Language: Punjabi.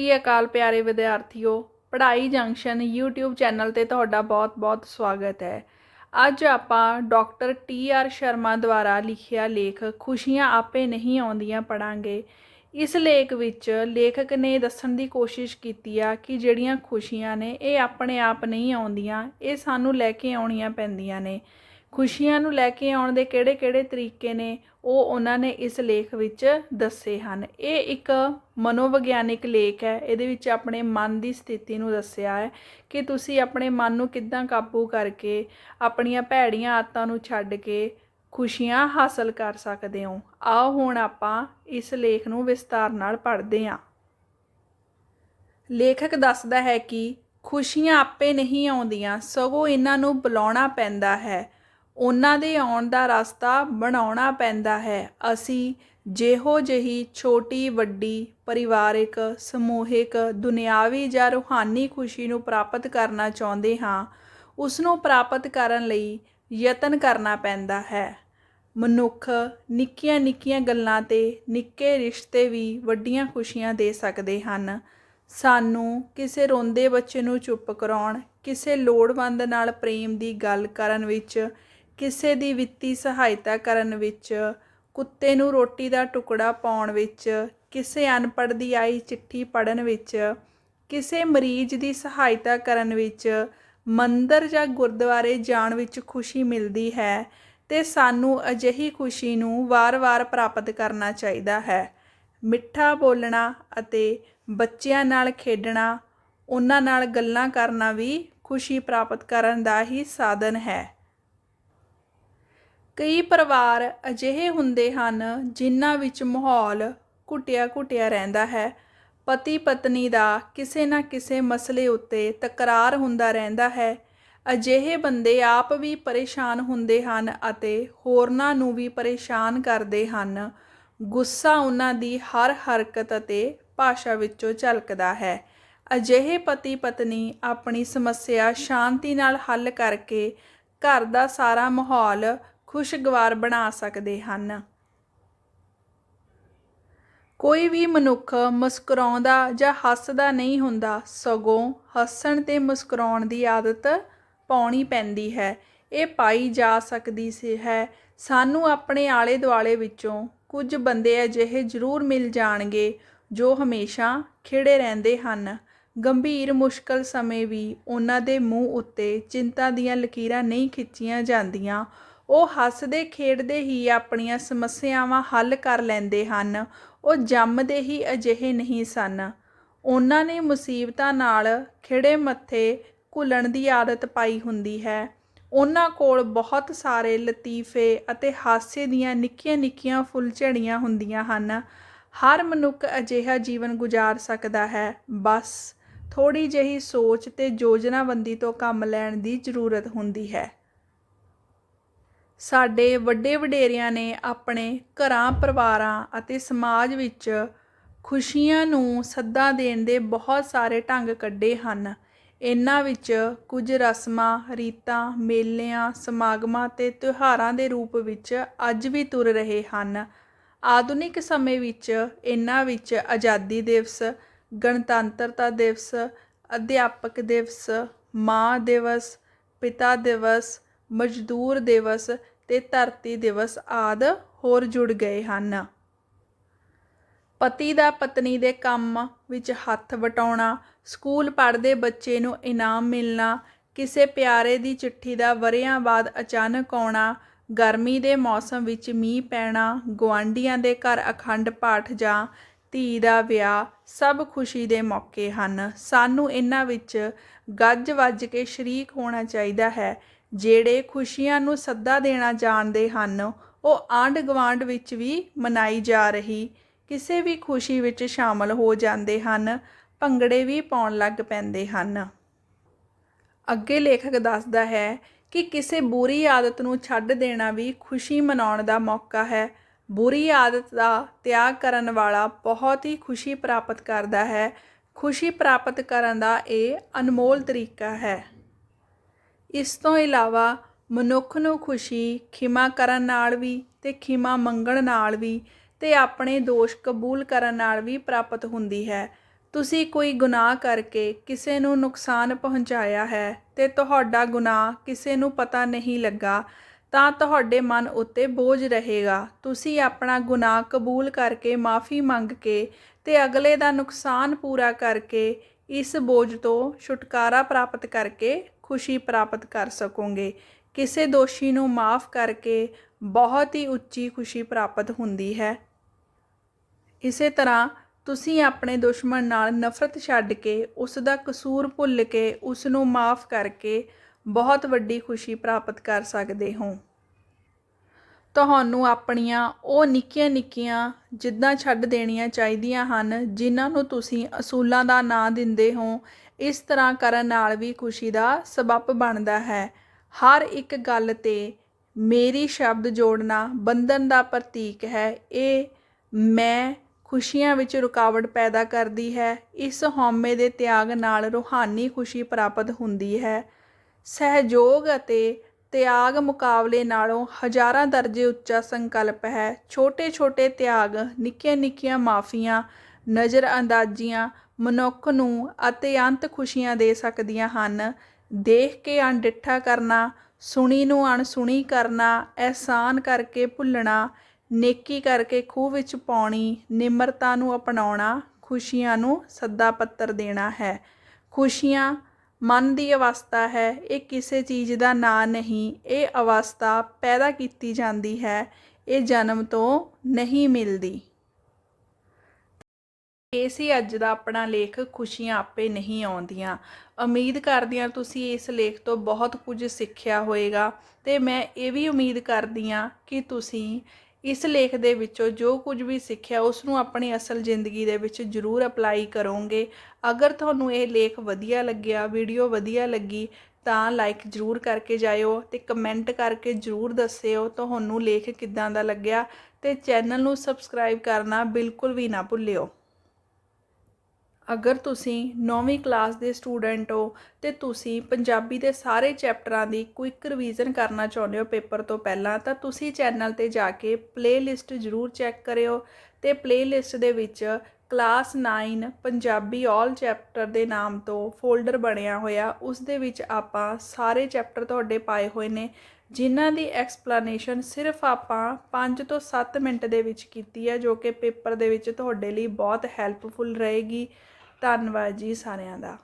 ਸ੍ਰੀ ਅਕਾਲ ਪਿਆਰੇ ਵਿਦਿਆਰਥੀਓ, ਪੜ੍ਹਾਈ ਜੰਕਸ਼ਨ YouTube ਚੈਨਲ ਤੇ ਤੁਹਾਡਾ ਬਹੁਤ-ਬਹੁਤ ਸਵਾਗਤ ਹੈ। ਅੱਜ ਆਪਾਂ ਡਾਕਟਰ ਟੀ ਆਰ ਸ਼ਰਮਾ ਦੁਆਰਾ ਲਿਖਿਆ ਲੇਖ ਖੁਸ਼ੀਆਂ ਆਪੇ ਨਹੀਂ ਆਉਂਦੀਆਂ ਪੜਾਂਗੇ। ਇਸ ਲੇਖ ਵਿੱਚ ਲੇਖਕ ਨੇ ਦੱਸਣ ਦੀ ਕੋਸ਼ਿਸ਼ ਕੀਤੀ ਆ ਕਿ ਜਿਹੜੀਆਂ ਖੁਸ਼ੀਆਂ ਨੇ ਇਹ ਆਪਣੇ ਆਪ ਨਹੀਂ ਆਉਂਦੀਆਂ, ਇਹ ਸਾਨੂੰ ਲੈ ਕੇ ਆਉਣੀਆਂ ਪੈਂਦੀਆਂ ਨੇ। ਖੁਸ਼ੀਆਂ ਨੂੰ ਲੈ ਕੇ ਆਉਣ ਦੇ ਕਿਹੜੇ-ਕਿਹੜੇ ਤਰੀਕੇ ਨੇ ਉਹ ਉਹਨਾਂ ਨੇ ਇਸ ਲੇਖ ਵਿੱਚ ਦੱਸੇ ਹਨ। ਇਹ ਇੱਕ ਮਨੋਵਿਗਿਆਨਿਕ ਲੇਖ ਹੈ। ਇਹਦੇ ਵਿੱਚ ਆਪਣੇ ਮਨ ਦੀ ਸਥਿਤੀ ਨੂੰ ਦੱਸਿਆ ਹੈ ਕਿ ਤੁਸੀਂ ਆਪਣੇ ਮਨ ਨੂੰ ਕਿੱਦਾਂ ਕਾਬੂ ਕਰਕੇ ਆਪਣੀਆਂ ਭੈੜੀਆਂ ਆਦਤਾਂ ਨੂੰ ਛੱਡ ਕੇ ਖੁਸ਼ੀਆਂ ਹਾਸਲ ਕਰ ਸਕਦੇ ਹੋ। ਆਓ ਹੁਣ ਆਪਾਂ ਇਸ ਲੇਖ ਨੂੰ ਵਿਸਤਾਰ ਨਾਲ ਪੜ੍ਹਦੇ ਹਾਂ। ਲੇਖਕ ਦੱਸਦਾ ਹੈ ਕਿ ਖੁਸ਼ੀਆਂ ਆਪੇ ਨਹੀਂ ਆਉਂਦੀਆਂ, ਸਗੋਂ ਇਹਨਾਂ ਨੂੰ ਬੁਲਾਉਣਾ ਪੈਂਦਾ ਹੈ। ਉਹਨਾਂ ਦੇ ਆਉਣ ਦਾ ਰਸਤਾ ਬਣਾਉਣਾ ਪੈਂਦਾ ਹੈ। ਅਸੀਂ ਜਿਹੋ ਜਿਹੀ ਛੋਟੀ, ਵੱਡੀ, ਪਰਿਵਾਰਿਕ, ਸਮੂਹਿਕ, ਦੁਨਿਆਵੀ ਜਾਂ ਰੂਹਾਨੀ ਖੁਸ਼ੀ ਨੂੰ ਪ੍ਰਾਪਤ ਕਰਨਾ ਚਾਹੁੰਦੇ ਹਾਂ, ਉਸ ਨੂੰ ਪ੍ਰਾਪਤ ਕਰਨ ਲਈ ਯਤਨ ਕਰਨਾ ਪੈਂਦਾ ਹੈ। ਮਨੁੱਖ ਨਿੱਕੀਆਂ ਨਿੱਕੀਆਂ ਗੱਲਾਂ ਤੇ ਨਿੱਕੇ ਰਿਸ਼ਤੇ ਵੀ ਵੱਡੀਆਂ ਖੁਸ਼ੀਆਂ ਦੇ ਸਕਦੇ ਹਨ। ਸਾਨੂੰ ਕਿਸੇ ਰੋਂਦੇ ਬੱਚੇ ਨੂੰ ਚੁੱਪ ਕਰਾਉਣ, ਕਿਸੇ ਲੋੜਵੰਦ ਨਾਲ ਪ੍ਰੇਮ ਦੀ ਗੱਲ ਕਰਨ ਵਿੱਚ ਕਿਸੇ ਦੀ ਵਿੱਤੀ ਸਹਾਇਤਾ ਕਰਨ ਵਿੱਚ, ਕੁੱਤੇ ਨੂੰ ਰੋਟੀ ਦਾ ਟੁਕੜਾ ਪਾਉਣ ਵਿੱਚ, ਕਿਸੇ ਅਨਪੜ੍ਹ ਦੀ ਆਈ ਚਿੱਠੀ ਪੜ੍ਹਨ ਵਿੱਚ, ਕਿਸੇ ਮਰੀਜ਼ ਦੀ ਸਹਾਇਤਾ ਕਰਨ ਵਿੱਚ, ਮੰਦਰ ਜਾਂ ਗੁਰਦੁਆਰੇ ਜਾਣ ਵਿੱਚ ਖੁਸ਼ੀ ਮਿਲਦੀ ਹੈ ਤੇ ਸਾਨੂੰ ਅਜਿਹੀ ਖੁਸ਼ੀ ਨੂੰ ਵਾਰ-ਵਾਰ ਪ੍ਰਾਪਤ ਕਰਨਾ ਚਾਹੀਦਾ ਹੈ। ਮਿੱਠਾ ਬੋਲਣਾ ਅਤੇ ਬੱਚਿਆਂ ਨਾਲ ਖੇਡਣਾ, ਉਹਨਾਂ ਨਾਲ ਗੱਲਾਂ ਕਰਨਾ ਵੀ ਖੁਸ਼ੀ ਪ੍ਰਾਪਤ ਕਰਨ ਦਾ ਹੀ ਸਾਧਨ ਹੈ। ਕਈ ਪਰਿਵਾਰ ਅਜਿਹੇ ਹੁੰਦੇ ਹਨ ਜਿਨ੍ਹਾਂ ਵਿੱਚ ਮਾਹੌਲ ਘੁੱਟਿਆ-ਘੁੱਟਿਆ ਰਹਿੰਦਾ ਹੈ। ਪਤੀ ਪਤਨੀ ਦਾ ਕਿਸੇ ਨਾ ਕਿਸੇ ਮਸਲੇ ਉੱਤੇ ਤਕਰਾਰ ਹੁੰਦਾ ਰਹਿੰਦਾ ਹੈ। ਅਜਿਹੇ ਬੰਦੇ ਆਪ ਵੀ ਪਰੇਸ਼ਾਨ ਹੁੰਦੇ ਹਨ ਅਤੇ ਹੋਰਨਾਂ ਨੂੰ ਵੀ ਪਰੇਸ਼ਾਨ ਕਰਦੇ ਹਨ। ਗੁੱਸਾ ਉਹਨਾਂ ਦੀ ਹਰ ਹਰਕਤ ਅਤੇ ਭਾਸ਼ਾ ਵਿੱਚੋਂ ਝਲਕਦਾ ਹੈ। ਅਜਿਹੇ ਪਤੀ ਪਤਨੀ ਆਪਣੀ ਸਮੱਸਿਆ ਸ਼ਾਂਤੀ ਨਾਲ ਹੱਲ ਕਰਕੇ ਘਰ ਦਾ ਸਾਰਾ ਮਾਹੌਲ ਖੁਸ਼ਗਵਾਰ ਬਣਾ ਸਕਦੇ ਹਨ। ਕੋਈ ਵੀ ਮਨੁੱਖ ਮੁਸਕਰਾਉਂਦਾ ਜਾਂ ਹੱਸਦਾ ਨਹੀਂ ਹੁੰਦਾ, ਸਗੋਂ ਹੱਸਣ ਤੇ ਮੁਸਕਰਾਉਣ ਦੀ ਆਦਤ ਪਾਉਣੀ ਪੈਂਦੀ ਹੈ। ਇਹ ਪਾਈ ਜਾ ਸਕਦੀ ਸੀ ਹੈ। ਸਾਨੂੰ ਆਪਣੇ ਆਲੇ ਦੁਆਲੇ ਵਿੱਚੋਂ ਕੁਝ ਬੰਦੇ ਅਜਿਹੇ ਜ਼ਰੂਰ ਮਿਲ ਜਾਣਗੇ ਜੋ ਹਮੇਸ਼ਾ ਖਿੜੇ ਰਹਿੰਦੇ ਹਨ। ਗੰਭੀਰ, ਮੁਸ਼ਕਲ ਸਮੇਂ ਵੀ ਉਹਨਾਂ ਦੇ ਮੂੰਹ ਉੱਤੇ ਚਿੰਤਾ ਦੀਆਂ ਲਕੀਰਾਂ ਨਹੀਂ ਖਿੱਚੀਆਂ ਜਾਂਦੀਆਂ। ਉਹ ਹੱਸਦੇ, ਖੇਡਦੇ ਹੀ ਆਪਣੀਆਂ ਸਮੱਸਿਆਵਾਂ ਹੱਲ ਕਰ ਲੈਂਦੇ ਹਨ। ਉਹ ਜੰਮਦੇ ਹੀ ਅਜਿਹੇ ਨਹੀਂ ਸਨ। ਉਹਨਾਂ ਨੇ ਮੁਸੀਬਤਾਂ ਨਾਲ ਖਿੜੇ ਮੱਥੇ ਘੁਲਣ ਦੀ ਆਦਤ ਪਾਈ ਹੁੰਦੀ ਹੈ। ਉਹਨਾਂ ਕੋਲ ਬਹੁਤ ਸਾਰੇ ਲਤੀਫੇ ਅਤੇ ਹਾਸੇ ਦੀਆਂ ਨਿੱਕੀਆਂ-ਨਿੱਕੀਆਂ ਫੁੱਲਝੜੀਆਂ ਹੁੰਦੀਆਂ ਹਨ। ਹਰ ਮਨੁੱਖ ਅਜਿਹਾ ਜੀਵਨ ਗੁਜ਼ਾਰ ਸਕਦਾ ਹੈ। ਬਸ ਥੋੜੀ ਜਿਹੀ ਸੋਚ ਤੇ ਯੋਜਨਾਬੰਦੀ ਤੋਂ ਕੰਮ ਲੈਣ ਦੀ ਜ਼ਰੂਰਤ ਹੁੰਦੀ ਹੈ। ਸਾਡੇ ਵੱਡੇ ਵਡੇਰਿਆਂ ਨੇ ਆਪਣੇ ਘਰਾਂ, ਪਰਿਵਾਰਾਂ ਅਤੇ ਸਮਾਜ ਵਿੱਚ ਖੁਸ਼ੀਆਂ ਨੂੰ ਸੱਦਾ ਦੇਣ ਦੇ ਬਹੁਤ ਸਾਰੇ ਢੰਗ ਕੱਢੇ ਹਨ। ਇਹਨਾਂ ਵਿੱਚ ਕੁਝ ਰਸਮਾਂ, ਰੀਤਾਂ, ਮੇਲਿਆਂ, ਸਮਾਗਮਾਂ ਅਤੇ ਤਿਉਹਾਰਾਂ ਦੇ ਰੂਪ ਵਿੱਚ ਅੱਜ ਵੀ ਤੁਰ ਰਹੇ ਹਨ। ਆਧੁਨਿਕ ਸਮੇਂ ਵਿੱਚ ਇਹਨਾਂ ਵਿੱਚ ਆਜ਼ਾਦੀ ਦਿਵਸ, ਗਣਤੰਤਰਤਾ ਦਿਵਸ, ਅਧਿਆਪਕ ਦਿਵਸ, ਮਾਂ ਦਿਵਸ, ਪਿਤਾ ਦਿਵਸ ਮਜ਼ਦੂਰ ਦਿਵਸ ਅਤੇ ਧਰਤੀ ਦਿਵਸ ਆਦਿ ਹੋਰ ਜੁੜ ਗਏ ਹਨ। ਪਤੀ ਦਾ ਪਤਨੀ ਦੇ ਕੰਮ ਵਿੱਚ ਹੱਥ ਵਟਾਉਣਾ, ਸਕੂਲ ਪੜ੍ਹਦੇ ਬੱਚੇ ਨੂੰ ਇਨਾਮ ਮਿਲਣਾ, ਕਿਸੇ ਪਿਆਰੇ ਦੀ ਚਿੱਠੀ ਦਾ ਵਰਿਆਂ ਬਾਅਦ ਅਚਾਨਕ ਆਉਣਾ, ਗਰਮੀ ਦੇ ਮੌਸਮ ਵਿੱਚ ਮੀਂਹ ਪੈਣਾ, ਗੁਆਂਢੀਆਂ ਦੇ ਘਰ ਅਖੰਡ ਪਾਠ ਜਾਂ ਧੀ ਦਾ ਵਿਆਹ, ਸਭ ਖੁਸ਼ੀ ਦੇ ਮੌਕੇ ਹਨ। ਸਾਨੂੰ ਇਹਨਾਂ ਵਿੱਚ ਗੱਜ ਵੱਜ ਕੇ ਸ਼ਰੀਕ ਹੋਣਾ ਚਾਹੀਦਾ ਹੈ। ਜਿਹੜੇ ਖੁਸ਼ੀਆਂ ਨੂੰ ਸੱਦਾ ਦੇਣਾ ਜਾਣਦੇ ਹਨ, ਉਹ ਆਂਢ ਗੁਆਂਢ ਵਿੱਚ ਵੀ ਮਨਾਈ ਜਾ ਰਹੀ, ਕਿਸੇ ਵੀ ਖੁਸ਼ੀ ਵਿੱਚ ਸ਼ਾਮਲ ਹੋ ਜਾਂਦੇ ਹਨ, ਭੰਗੜੇ ਵੀ ਪਾਉਣ ਲੱਗ ਪੈਂਦੇ ਹਨ। ਅੱਗੇ ਲੇਖਕ ਦੱਸਦਾ ਹੈ ਕਿ ਕਿਸੇ ਬੁਰੀ ਆਦਤ ਨੂੰ ਛੱਡ ਦੇਣਾ ਵੀ ਖੁਸ਼ੀ ਮਨਾਉਣ ਦਾ ਮੌਕਾ ਹੈ। ਬੁਰੀ ਆਦਤ ਦਾ ਤਿਆਗ ਕਰਨ ਵਾਲਾ ਬਹੁਤ ਹੀ ਖੁਸ਼ੀ ਪ੍ਰਾਪਤ ਕਰਦਾ ਹੈ। ਖੁਸ਼ੀ ਪ੍ਰਾਪਤ ਕਰਨ ਦਾ ਇਹ ਅਨਮੋਲ ਤਰੀਕਾ ਹੈ। ਇਸ ਤੋਂ ਇਲਾਵਾ ਮਨੁੱਖ ਨੂੰ ਖੁਸ਼ੀ, ਖਿਮਾ ਕਰਨ ਨਾਲ ਵੀ ਅਤੇ ਖਿਮਾ ਮੰਗਣ ਨਾਲ ਵੀ ਅਤੇ ਆਪਣੇ ਦੋਸ਼ ਕਬੂਲ ਕਰਨ ਨਾਲ ਵੀ ਪ੍ਰਾਪਤ ਹੁੰਦੀ ਹੈ। ਤੁਸੀਂ ਕੋਈ ਗੁਨਾਹ ਕਰਕੇ ਕਿਸੇ ਨੂੰ ਨੁਕਸਾਨ ਪਹੁੰਚਾਇਆ ਹੈ ਅਤੇ ਤੁਹਾਡਾ ਗੁਨਾਹ ਕਿਸੇ ਨੂੰ ਪਤਾ ਨਹੀਂ ਲੱਗਾ, ਤਾਂ ਤੁਹਾਡੇ ਮਨ ਉੱਤੇ ਬੋਝ ਰਹੇਗਾ। ਤੁਸੀਂ ਆਪਣਾ ਗੁਨਾਹ ਕਬੂਲ ਕਰਕੇ ਮਾਫੀ ਮੰਗ ਕੇ ਅਤੇ ਅਗਲੇ ਦਾ ਨੁਕਸਾਨ ਪੂਰਾ ਕਰਕੇ ਇਸ ਬੋਝ ਤੋਂ ਛੁਟਕਾਰਾ ਪ੍ਰਾਪਤ ਕਰਕੇ ਖੁਸ਼ੀ ਪ੍ਰਾਪਤ ਕਰ ਸਕੋਗੇ। ਕਿਸੇ ਦੋਸ਼ੀ ਨੂੰ ਮਾਫ ਕਰਕੇ ਬਹੁਤ ਹੀ ਉੱਚੀ ਖੁਸ਼ੀ ਪ੍ਰਾਪਤ ਹੁੰਦੀ ਹੈ। ਇਸੇ ਤਰ੍ਹਾਂ ਤੁਸੀਂ ਆਪਣੇ ਦੁਸ਼ਮਣ ਨਾਲ ਨਫ਼ਰਤ ਛੱਡ ਕੇ, ਉਸ ਦਾ ਕਸੂਰ ਭੁੱਲ ਕੇ, ਉਸ ਨੂੰ ਮਾਫ ਕਰਕੇ ਬਹੁਤ ਵੱਡੀ ਖੁਸ਼ੀ ਪ੍ਰਾਪਤ ਕਰ ਸਕਦੇ ਹੋ। ਤੁਹਾਨੂੰ ਆਪਣੀਆਂ ਉਹ ਨਿੱਕੀਆਂ-ਨਿੱਕੀਆਂ ਜਿੱਦਾਂ ਛੱਡ ਦੇਣੀਆਂ ਚਾਹੀਦੀਆਂ ਹਨ, ਜਿਨ੍ਹਾਂ ਨੂੰ ਤੁਸੀਂ ਅਸੂਲਾਂ ਦਾ ਨਾਂ ਦਿੰਦੇ ਹੋ ਇਸ ਤਰ੍ਹਾਂ ਕਰਨ ਨਾਲ ਵੀ ਖੁਸ਼ੀ ਦਾ ਸਬੱਬ ਬਣਦਾ ਹੈ। ਹਰ ਇੱਕ ਗੱਲ ਤੇ ਮੇਰੀ ਸ਼ਬਦ ਜੋੜਨਾ ਬੰਧਨ ਦਾ ਪ੍ਰਤੀਕ ਹੈ। ਇਹ ਮੈਂ ਖੁਸ਼ੀਆਂ ਵਿੱਚ ਰੁਕਾਵਟ ਪੈਦਾ ਕਰਦੀ ਹੈ। ਇਸ ਹਉਮੈ ਦੇ ਤਿਆਗ ਨਾਲ ਰੂਹਾਨੀ ਖੁਸ਼ੀ ਪ੍ਰਾਪਤ ਹੁੰਦੀ ਹੈ। ਸਹਿਯੋਗ ਅਤੇ ਤਿਆਗ ਮੁਕਾਬਲੇ ਨਾਲੋਂ ਹਜ਼ਾਰਾਂ ਦਰਜੇ ਉੱਚਾ ਸੰਕਲਪ ਹੈ। ਛੋਟੇ-ਛੋਟੇ ਤਿਆਗ, ਨਿੱਕੀਆਂ-ਨਿੱਕੀਆਂ ਮਾਫੀਆਂ ਨਜ਼ਰ ਅੰਦਾਜ਼ੀਆਂ ਮਨੁੱਖ ਨੂੰ ਅਤਿਅੰਤ ਖੁਸ਼ੀਆਂ ਦੇ ਸਕਦੀਆਂ ਹਨ। ਦੇਖ ਕੇ ਅਣਡਿੱਠਾ ਕਰਨਾ, ਸੁਣੀ ਨੂੰ ਅਣਸੁਣੀ ਕਰਨਾ, ਅਹਿਸਾਨ ਕਰਕੇ ਭੁੱਲਣਾ, ਨੇਕੀ ਕਰਕੇ ਖੂਹ ਵਿੱਚ ਪਾਉਣੀ, ਨਿਮਰਤਾ ਨੂੰ ਅਪਣਾਉਣਾ, ਖੁਸ਼ੀਆਂ ਨੂੰ ਸੱਦਾ ਪੱਤਰ ਦੇਣਾ ਹੈ। ਖੁਸ਼ੀਆਂ ਮਨ ਦੀ ਅਵਸਥਾ ਹੈ, ਇਹ ਕਿਸੇ ਚੀਜ਼ ਦਾ ਨਾਂ ਨਹੀਂ, ਇਹ ਅਵਸਥਾ ਪੈਦਾ ਕੀਤੀ ਜਾਂਦੀ ਹੈ, ਇਹ ਜਨਮ ਤੋਂ ਨਹੀਂ ਮਿਲਦੀ। ਇਹ ਸੀ ਅੱਜ ਦਾ ਆਪਣਾ ਲੇਖ, ਖੁਸ਼ੀਆਂ ਆਪੇ ਨਹੀਂ ਆਉਂਦੀਆਂ। ਉਮੀਦ ਕਰਦੀ ਹਾਂ ਤੁਸੀਂ ਇਸ ਲੇਖ ਤੋਂ ਬਹੁਤ ਕੁਝ ਸਿੱਖਿਆ ਹੋਵੇਗਾ ਤੇ ਮੈਂ ਇਹ ਵੀ ਉਮੀਦ ਕਰਦੀ ਹਾਂ ਕਿ ਤੁਸੀਂ ਇਸ ਲੇਖ ਦੇ ਵਿੱਚੋਂ ਜੋ ਕੁਝ ਵੀ ਸਿੱਖਿਆ ਉਸ ਨੂੰ ਆਪਣੀ ਅਸਲ ਜ਼ਿੰਦਗੀ ਦੇ ਵਿੱਚ ਜ਼ਰੂਰ ਅਪਲਾਈ ਕਰੋਗੇ। ਅਗਰ ਤੁਹਾਨੂੰ ਇਹ ਲੇਖ ਵਧੀਆ ਲੱਗਿਆ, ਵੀਡੀਓ ਵਧੀਆ ਲੱਗੀ, ਤਾਂ ਲਾਈਕ ਜ਼ਰੂਰ ਕਰਕੇ ਜਾਇਓ ਤੇ ਕਮੈਂਟ ਕਰਕੇ ਜ਼ਰੂਰ ਦੱਸਿਓ ਤੁਹਾਨੂੰ ਲੇਖ ਕਿੱਦਾਂ ਦਾ ਲੱਗਿਆ ਤੇ ਚੈਨਲ ਨੂੰ ਸਬਸਕ੍ਰਾਈਬ ਕਰਨਾ ਬਿਲਕੁਲ ਵੀ ਨਾ ਭੁੱਲਿਓ। ਅਗਰ ਤੁਸੀਂ 9ਵੀਂ ਕਲਾਸ ਦੇ ਸਟੂਡੈਂਟ ਹੋ ਤੇ ਤੁਸੀਂ ਪੰਜਾਬੀ ਦੇ ਸਾਰੇ ਚੈਪਟਰਾਂ ਦੀ ਕੁਇਕ ਰਿਵੀਜ਼ਨ ਕਰਨਾ ਚਾਹੁੰਦੇ ਹੋ ਪੇਪਰ ਤੋਂ ਪਹਿਲਾਂ, ਤਾਂ ਤੁਸੀਂ ਚੈਨਲ ਤੇ ਜਾ ਕੇ ਪਲੇਲਿਸਟ ਜ਼ਰੂਰ ਚੈੱਕ ਕਰਿਓ ਤੇ ਪਲੇਲਿਸਟ ਦੇ ਵਿੱਚ ਕਲਾਸ 9 ਪੰਜਾਬੀ ਆਲ ਚੈਪਟਰ ਦੇ ਨਾਮ ਤੋਂ ਫੋਲਡਰ ਬਣਿਆ ਹੋਇਆ, ਉਸ ਦੇ ਵਿੱਚ ਆਪਾਂ ਸਾਰੇ ਚੈਪਟਰ ਤੁਹਾਡੇ ਪਾਏ ਹੋਏ ਨੇ, ਜਿਨ੍ਹਾਂ ਦੀ ਐਕਸਪਲੇਨੇਸ਼ਨ ਸਿਰਫ ਆਪਾਂ 5 ਤੋਂ 7 ਮਿੰਟ ਦੇ ਵਿੱਚ ਕੀਤੀ ਹੈ, ਜੋ ਕਿ ਪੇਪਰ ਦੇ ਵਿੱਚ ਤੁਹਾਡੇ ਲਈ ਬਹੁਤ ਹੈਲਪਫੁਲ ਰਹੇਗੀ। ਧੰਨਵਾਦ ਜੀ ਸਾਰਿਆਂ ਦਾ।